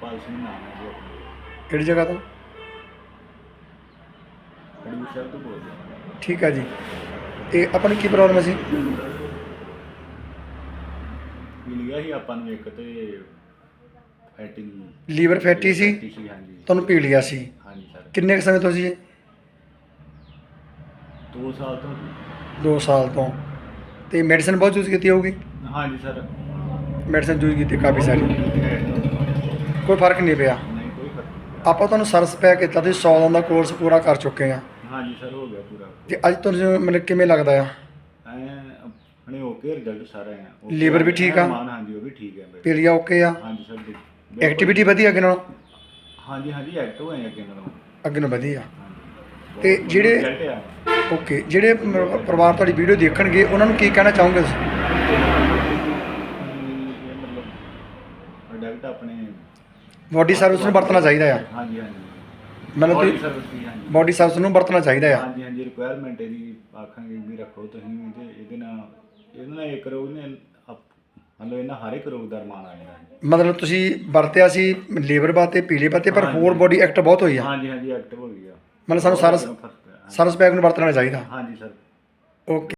ਜਸਪਾਲ ਸਿੰਘ ਨਾਮ ਹੈ ਜੀ ਆਪਣਾ। ਕਿਹੜੀ ਜਗ੍ਹਾ ਤੋਂ? ਹੜੂਰ ਸਾਹਿਬ ਤੋਂ ਬੋਲਦੇ ਹਾਂ ਠੀਕ ਹੈ ਜੀ। ਤੇ ਆਪਾਂ ਨੂੰ ਕੀ ਪ੍ਰੋਬਲਮ ਸੀ? ਮਿਲ ਗਿਆ ਸੀ ਆਪਾਂ ਨੂੰ ਇੱਕ ਤੇ ਫੈਟਿੰਗ ਲੀਵਰ ਫੈਟੀ ਸੀ? ਹਾਂਜੀ। ਤੁਹਾਨੂੰ ਪੀ ਲਿਆ ਸੀ। ਹਾਂਜੀ ਸਰ। ਕਿੰਨੇ ਕੁ ਸਮੇਂ ਤੋਂ ਸੀ 2 ਸਾਲ ਤੋਂ 2 ਸਾਲ ਤੋਂ। ਤੇ ਮੈਡੀਸਨ ਬਹੁਤ ਯੂਜ਼ ਕੀਤੀ ਹੋਊਗੀ? ਹਾਂਜੀ ਸਰ। ਮੈਡੀਸਨ ਯੂਜ਼ ਕੀਤੀ ਕਾਫੀ ਸਾਰੀ। ਕੋਈ ਫ਼ਰਕ ਨਹੀਂ ਪਿਆ। ਕੋਈ ਫ਼ਰਕ ਆਪਾਂ ਤੁਹਾਨੂੰ ਸਰਸ ਪੈ ਕੀਤਾ ਤੁਸੀਂ 100 ਦਿਨ ਦਾ ਕੋਰਸ ਪੂਰਾ ਕਰ ਚੁੱਕੇ ਆ। ਹਾਂਜੀ ਸਰ ਹੋ ਗਿਆ ਪੂਰਾ। ਤੇ ਅੱਜ ਤੁਹਾਨੂੰ ਮਤਲਬ ਕਿਵੇਂ ਲੱਗਦਾ ਆ? ਐ ਆਪਣੇ ਓਕੇ ਰਿਜ਼ਲਟ ਸਾਰੇ ਆ। Okay Liver ਵੀ ਠੀਕ ਆ? ਮਾਨ ਹਾਂਜੀ ਉਹ ਵੀ ਠੀਕ ਹੈ ਬਈ। ਪੀਲੀਆ ਓਕੇ ਆ? ਹਾਂਜੀ ਸਰ ਜੀ। ਐਕਟੀਵਿਟੀ ਵਧੀਆ ਅੱਗੇ ਨਾਲੋਂ? ਹਾਂਜੀ ਹਾਂਜੀ ਐਕਟਿਵ ਹੋਏ ਅੱਗੇ ਨਾਲੋਂ। ਅੱਗੇ ਨਾਲੋਂ ਵਧੀਆ। ਹਾਂਜੀ। ਤੇ ਬਹੁਤ ਜਿਹੜੇ- result ਆ। ਓਕੇ ਜਿਹੜੇ ਮ- ਪਰਿਵਾਰ ਤੁਹਾਡੀ ਵੀਡੀਓ ਦੇਖਣਗੇ ਉਹਨਾਂ ਨੂੰ ਕੀ ਕਹਿਣਾ ਚਾਹੋਗੇ ਤੁਸੀਂ? ਇਹ ਮਤਲਬ ਪ੍ਰੋਡਕਟ ਆਪਣੇ ਬੋਡੀ ਸਰਵਿਸ ਨੂੰ ਵਰਤਣਾ ਚਾਹੀਦਾ ਆ। ਹਾਂਜੀ ਹਾਂਜੀ। ਮਤਲਬ Body ਤੁਸੀਂ ਹਾਂਜੀ। ਬੋਡੀ ਸਰਵਿਸ ਨੂੰ ਵਰਤਣਾ ਚਾਹੀਦਾ ਆ। ਹਾਂਜੀ ਹਾਂਜੀ ਰਿਕੁਆਇਰਮੈਂਟ ਇਹਦੀ ਆਖਾਂਗੇ ਵੀ ਰੱਖੋ ਤੁਸੀਂ ਵੀ ਤੇ ਇਹਦੇ ਨਾਲ ਇਹਦੇ ਨਾਲ ਇੱਕ ਰੋਗ ਨੇ ਮਤਲਬ ਇਹਨਾਂ ਹਰ ਇੱਕ ਰੋਗ ਦਾ ਰਮਾਨ ਆ ਜਾਂਦਾ। ਹੈ। ਮਤਲਬ ਤੁਸੀਂ ਵਰਤਿਆ ਸੀ ਲੀਵਰ ਬਾਤੇ ਪੀਲੇ ਬਾਤੇ ਪਰ। ਹੋਰ ਬੋਡੀ ਐਕਟ ਬਹੁਤ ਹੋਈ ਆ। ਹਾਂਜੀ ਹਾਂਜੀ ਐਕਟਿਵ ਹੋ ਗਈ ਆ। ਮਤਲਬ ਸਾਨੂੰ ਬਹੁਤ ਸਰਸ ਫ਼ਰਕ ਪਿਆ। ਸਰਸ ਪੈਕ ਨੂੰ ਵਰਤਣਾ ਚਾਹੀਦਾ। ਹਾਂਜੀ ਸਰ ਓਕੇ।